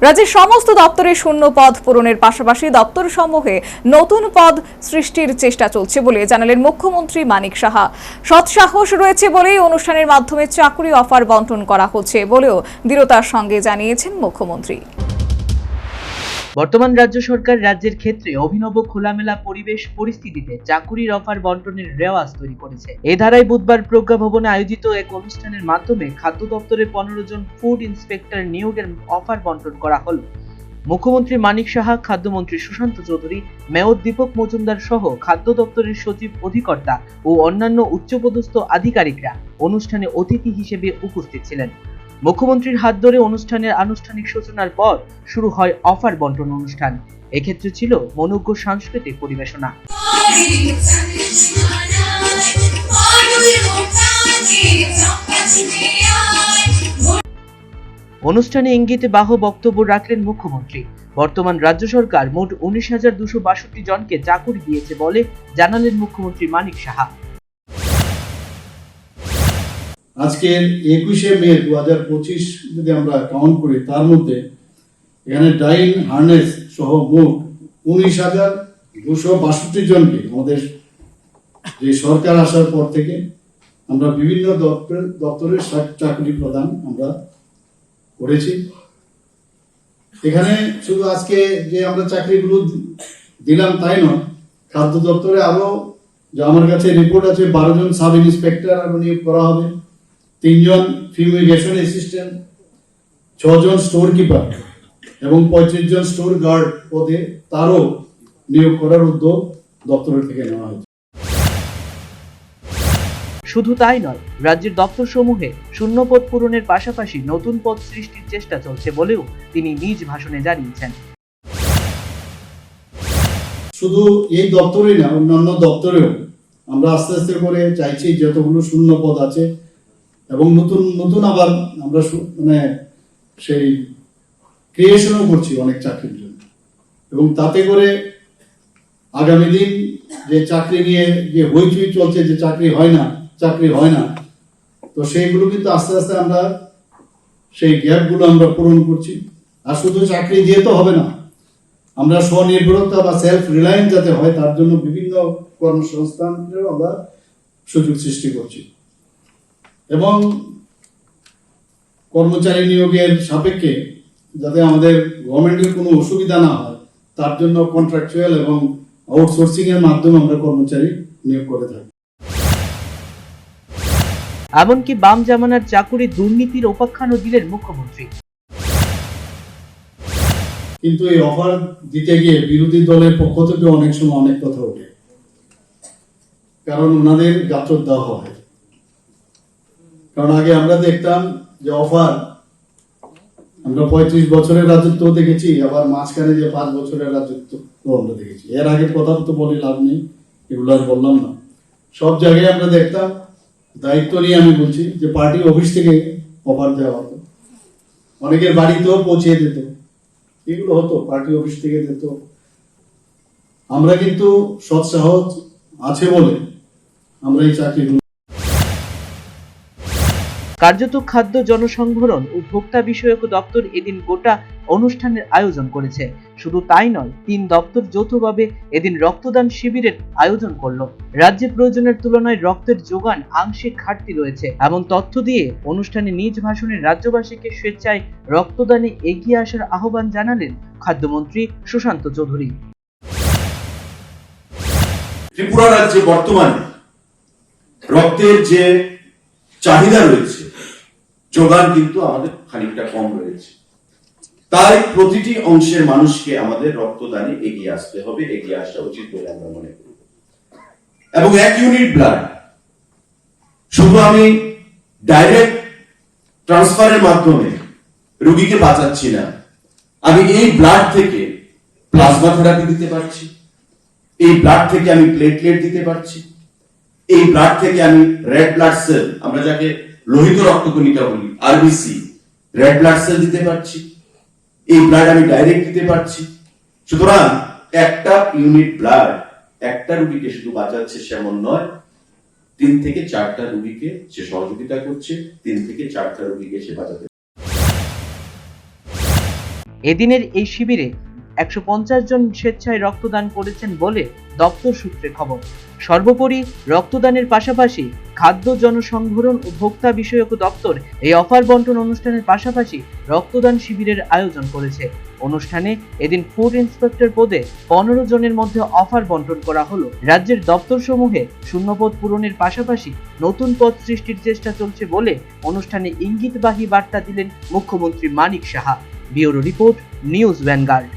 রাজ্যের সমস্ত দপ্তরে শূন্য পদ পূরণের পাশাপাশি দপ্তর সমূহে নতুন পদ সৃষ্টির চেষ্টা চলছে বলে জানালেন মুখ্যমন্ত্রী মানিক সাহা। সৎসাহস রয়েছে বলেই অনুষ্ঠানের মাধ্যমে চাকরি অফার বন্টন করা হচ্ছে বলেও দৃঢ়তার সঙ্গে জানিয়েছেন মুখ্যমন্ত্রী। বর্তমান রাজ্য সরকার রাজ্যের ক্ষেত্রে অভিনব খোলামেলা পরিবেশ পরিস্থিতিতে চাকুরির অফার বন্টনের রেওয়াজ তৈরি করেছে। এ ধারায় বুধবার প্রজ্ঞা ভবনে আয়োজিত এক অনুষ্ঠানের মাধ্যমে খাদ্য দপ্তরে পনেরো জন ফুড ইন্সপেক্টর নিয়োগের অফার বন্টন করা হলো। মুখ্যমন্ত্রী মানিক সাহা, খাদ্যমন্ত্রী সুশান্ত চৌধুরী, মেয়র দীপক মজুমদার সহ খাদ্য দপ্তরের সচিব অধিকর্তা ও অন্যান্য উচ্চপদস্থ আধিকারিকরা অনুষ্ঠানে অতিথি হিসেবে উপস্থিত ছিলেন। মুখ্যমন্ত্রীর হাত ধরে অনুষ্ঠানের আনুষ্ঠানিক সূচনার পর শুরু হয় অফার বন্টন অনুষ্ঠান। এক্ষেত্রে ছিল মনোজ্ঞ সাংস্কৃতিক পরিবেশনা। অনুষ্ঠানে ইঙ্গিতে বাহ বক্তব্য রাখলেন মুখ্যমন্ত্রী। বর্তমান রাজ্য সরকার মোট উনিশ হাজার দুশো বাষট্টি জনকে চাকুরি দিয়েছে বলে জানালেন মুখ্যমন্ত্রী মানিক সাহা। আজকের একুশে মে দু হাজার পঁচিশ যদি আমরা কাউন্ট করি, তার মধ্যে এখানে ডাইন হার্নেস সহ মোট উনিশ হাজার দুশো বাষট্টি জনকে আমাদের যে সরকার আসার পর থেকে আমরা বিভিন্ন দপ্তর, দপ্তরের চাকরি প্রদান আমরা করেছি। এখানে শুধু আজকে যে আমরা চাকরিগুলো দিলাম তাই নয়, খাদ্য দপ্তরে আরও যে আমার কাছে রিপোর্ট আছে, বারো জন সাব ইন্সপেক্টর আরও নিয়োগ করা হবে। তিনজন ফিউমিগেশন অ্যাসিস্ট্যান্ট ছজন স্টোর কিপার এবং পঁয়ত্রিশ জন স্টোর গার্ড পদে তারও নিয়োগ করার উদ্যোগ দপ্তরের থেকে নেওয়া হয়েছে। শুধু তাই নয় রাজ্যের দপ্তর সমূহে শূন্য পদ পূরণের পাশাপাশি নতুন পদ সৃষ্টির চেষ্টা চলছে বলেও তিনি নিজ ভাষণে জানিয়েছেন। শুধু এই দপ্তরেই না অন্যান্য দপ্তরেও আমরা আস্তে আস্তে করে চাইছি যতগুলো শূন্য পদ আছে এবং নতুন নতুন আবার আমরা মানে সেই ক্রিয়েশনও করছি অনেক চাকরির জন্য। এবং তাতে করে আগামী দিন যে চাকরি নিয়ে যে হইচই চলছে, যে চাকরি হয় না, চাকরি হয় না, তো সেইগুলো কিন্তু আস্তে আস্তে আমরা সেই গ্যাপগুলো আমরা পূরণ করছি। আর শুধু চাকরি দিয়ে তো হবে না, আমরা স্বনির্ভরতা বা সেলফ রিলায়েন্স যাতে হয়, তার জন্য বিভিন্ন কর্মসংস্থানের আমরা সুযোগ সৃষ্টি করছি। এবং কর্মচারী নিয়োগের সাপেক্ষে যাতে আমাদের গভর্নমেন্টের কোনো অসুবিধা না হয় তার জন্য কন্ট্রাকচুয়াল এবং আউটসোর্সিং এর মাধ্যমে আমরা কর্মচারী নিয়োগ করে থাকি। এমনকি বাম জামানার চাকুরি দুর্নীতির উপাখ্যানও দিলেন মুখ্যমন্ত্রী। কিন্তু এই অফার দিতে গিয়ে বিরোধী দলের পক্ষ থেকে অনেক সময় অনেক কথা ওঠে। কারণ ওনাদের গাচর দেওয়া হয়। কারণ আগে আমরা দেখতাম যে অফার, আমরা পঁয়ত্রিশ বছরের রাজত্ব দেখেছি, আবার মাঝখানে যে পাঁচ বছরের রাজত্ব আমরা দেখেছি। এর আগে কথা তো বলে লাভ নেই, এগুলো আর বললাম না। সব জায়গায় আমরা দেখতাম, দায়িত্ব নিয়ে আমি বলছি যে পার্টি অফিস থেকে অফার দেওয়া হতো। অনেকের বাড়িতেও পৌঁছে দিত। এগুলো হতো, পার্টি অফিস থেকে দিত। আমরা কিন্তু সৎ সাহস আছে বলে আমরা এই চাকরিগুলো কার্যত খাদ্য জনসংভরণ ও ভোক্তা বিষয়ক দপ্তর এদিন গোটা অনুষ্ঠানের আয়োজন করেছে। শুধু তাই নয়, তিন দপ্তর যৌথভাবে এদিন রক্তদান শিবিরের আয়োজন করল। রাজ্যে প্রয়োজনের তুলনায় রক্তের যোগান আংশিক ঘাটতি রয়েছে। এমন তথ্য দিয়ে অনুষ্ঠানে নিজ ভাষণে রাজ্যবাসীকে স্বেচ্ছায় রক্তদানে এগিয়ে আসার আহ্বান জানালেন খাদ্যমন্ত্রী সুশান্ত চৌধুরী। ত্রিপুরা রাজ্যে বর্তমানে রক্তের যে চাহিদা রয়েছে যোগান কিন্তু আমাদের খানিকটা কম রয়েছে। তাই প্রতিটি অংশের মানুষকে আমাদের রক্তদানে এগিয়ে আসতে হবে, এগিয়ে আসা উচিত বলে আমরা মনে করি। এবং এক ইউনিট ব্লাড শুধু আমি ডাইরেক্ট ট্রান্সফারের মাধ্যমে রুগীকে বাঁচাচ্ছি না, আমি এই ব্লাড থেকে প্লাজমা থেরাপি দিতে পারছি, এই ব্লাড থেকে আমি প্লেটলেট দিতে পারছি, এই ব্লাড থেকে আমি রেড ব্লাড সেল আমরা যাকে লোহিত রক্তকণিকা বলি আরবিসি রেড ব্লাড সেল দিতে পারছি, এই ব্লাড আমি ডাইরেক্ট দিতে পারছি। সুতরাং একটা ইউনিট ব্লাড একটা রুগীকে শুধু বাঁচাচ্ছে সেমন নয়, তিন থেকে চারটা রুগীকে সে সহযোগিতা করছে, তিন থেকে চারটা রুগীকে সে বাঁচাতে এদিনের এই শিবিরে একশো পঞ্চাশ জন স্বেচ্ছায় রক্তদান করেছেন বলে দপ্তর সূত্রে খবর। সর্বোপরি রক্তদানের পাশাপাশি খাদ্য জনসংভরণ ও ভোক্তা বিষয়ক দপ্তর এই অফার বন্টন অনুষ্ঠানের পাশাপাশি রক্তদান শিবিরের আয়োজন করেছে। অনুষ্ঠানে এদিন ফুড ইন্সপেক্টর পদে পনেরো জনের মধ্যে অফার বন্টন করা হলো। রাজ্যের দপ্তর সমূহে শূন্যপদ পূরণের পাশাপাশি নতুন পদ সৃষ্টির চেষ্টা চলছে বলে অনুষ্ঠানে ইঙ্গিতবাহী বার্তা দিলেন মুখ্যমন্ত্রী Manik Saha. Bureau report News Vanguard.